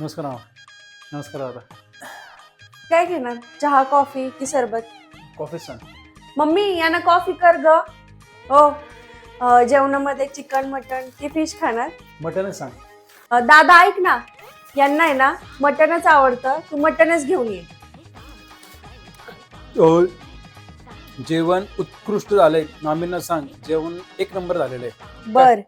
नमस्कार मामा. नमस्कार दादा. काय घेणार? चहा कॉफी की सरबत? कॉफी सांग. मम्मी यांना कॉफी कर ग. हो. अं, जेवणामध्ये चिकन मटन की फिश खाणार? मटनच सांग. अं, दादा ऐक ना. यांना आहे ना मटनच आवडतं. तू मटनच घेऊन ये. हो. जेवण उत्कृष्ट झालंय. मामींना सांग. जेवण एक नंबर झालेलं आहे. बर.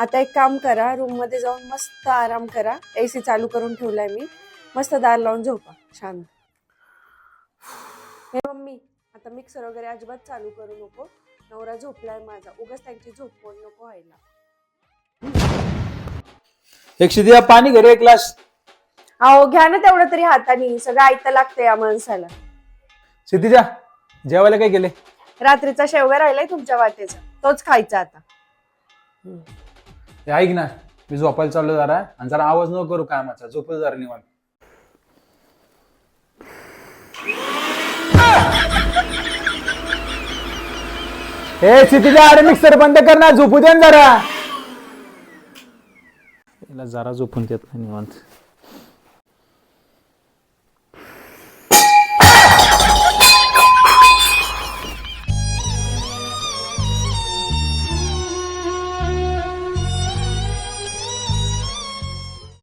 आता एक काम करा रूममध्ये जाऊन मस्त आराम करा. एसी चालू करून ठेवलाय मी. मस्त दार लावून झोपा. शांत हे मम्मी आता मिक्सर वगैरे अजिबात चालू करू नको. नवरा झोपलाय माझा. उगाच त्यांची झोप मोड नको व्हायला. एक शिदिया पाणी घरी एक ग्लास अहो घ्या ना तेवढं तरी हाताने. सगळं ऐकतं लागतं या माणसाला. सिद्धीजा जेवायला काय केले रात्रीचा शेवगा राहिलाय तुमच्या वाटेचा. तोच खायचा आता. हे ऐक ना मी झोपायला चाललो जरा आणि जरा आवाज न करू कामाचा झोपल जरा निवांत. हे सिद्धीजा अरे मिक्सर बंद कर ना झोपू दे ना जरा. जरा झोपून देत नाही निवांत.